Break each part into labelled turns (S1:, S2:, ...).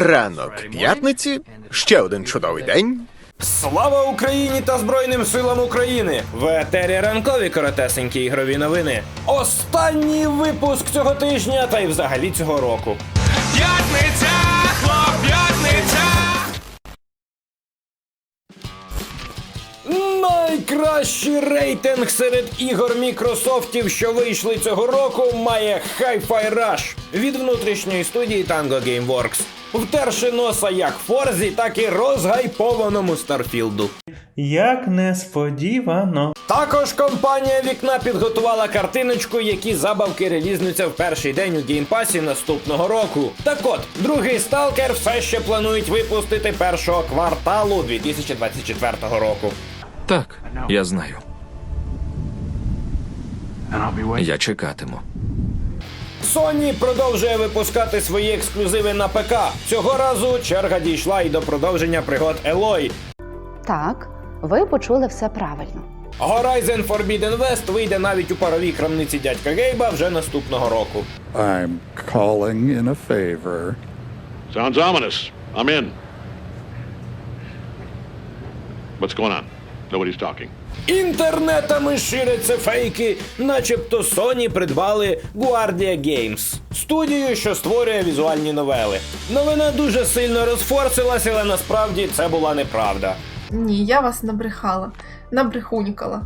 S1: Ранок п'ятниці, ще один чудовий день.
S2: Слава Україні та Збройним силам України! В етері ранкові коротесенькі ігрові новини. Останній випуск цього тижня та й взагалі цього року.
S3: П'ятниця,
S2: Найкращий рейтинг серед ігор Мікрософтів, що вийшли цього року, має Hi-Fi Rush від внутрішньої студії Tango Gameworks. Втерши носа як Форзі, так і розгайпованому Старфілду.
S4: Як несподівано.
S2: Також компанія вікна підготувала картиночку, які забавки релізнуться в перший день у геймпасі наступного року. Так от, другий сталкер все ще планують випустити першого кварталу 2024 року.
S5: Так, я знаю. Я чекатиму.
S2: Sony продовжує випускати свої ексклюзиви на ПК. Цього разу черга дійшла і до продовження пригод Елой.
S6: Так, ви почули все правильно.
S2: Horizon Forbidden West вийде навіть у паровій крамниці дядька Гейба вже наступного року.
S7: I'm calling in a favor.
S8: Sounds ominous. I'm in. What's going on? Nobody's talking.
S2: Інтернетами ширяться фейки, начебто Sony придбали Guardia Games, студію, що створює візуальні новели. Новина дуже сильно розфорсилася, але насправді це була неправда.
S9: Ні, я вас набрехала, набрехунькала.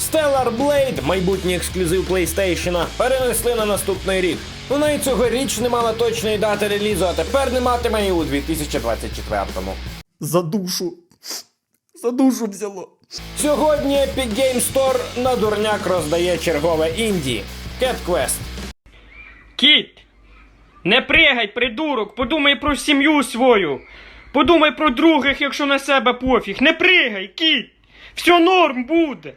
S2: Stellar Blade, майбутній ексклюзив PlayStation, перенесли на наступний рік. Вона і цьогоріч не мала точної дати релізу, а тепер не матиме і у 2024-му.
S4: За душу. За душу взяло.
S2: Сьогодні Epic Game Store на дурняк роздає чергове інді Cat Quest.
S10: Кіт! Не пригай, придурок! Подумай про сім'ю свою! Подумай про других, якщо на себе пофіг! Не пригай, кіт! Все норм буде!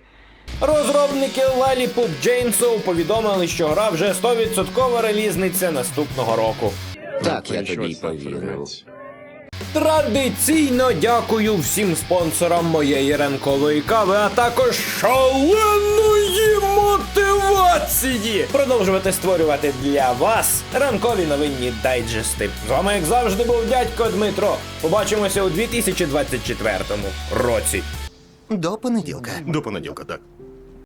S2: Розробники Lollipop Chainsaw повідомили, що гра вже 100% релізниця наступного року.
S11: Так, я тобі повірив.
S2: Традиційно дякую всім спонсорам моєї ранкової кави, а також шаленої мотивації продовжувати створювати для вас ранкові новинні дайджести. З вами, як завжди, був дядько Дмитро. Побачимося у 2024 році.
S1: До понеділка.
S12: До понеділка, так.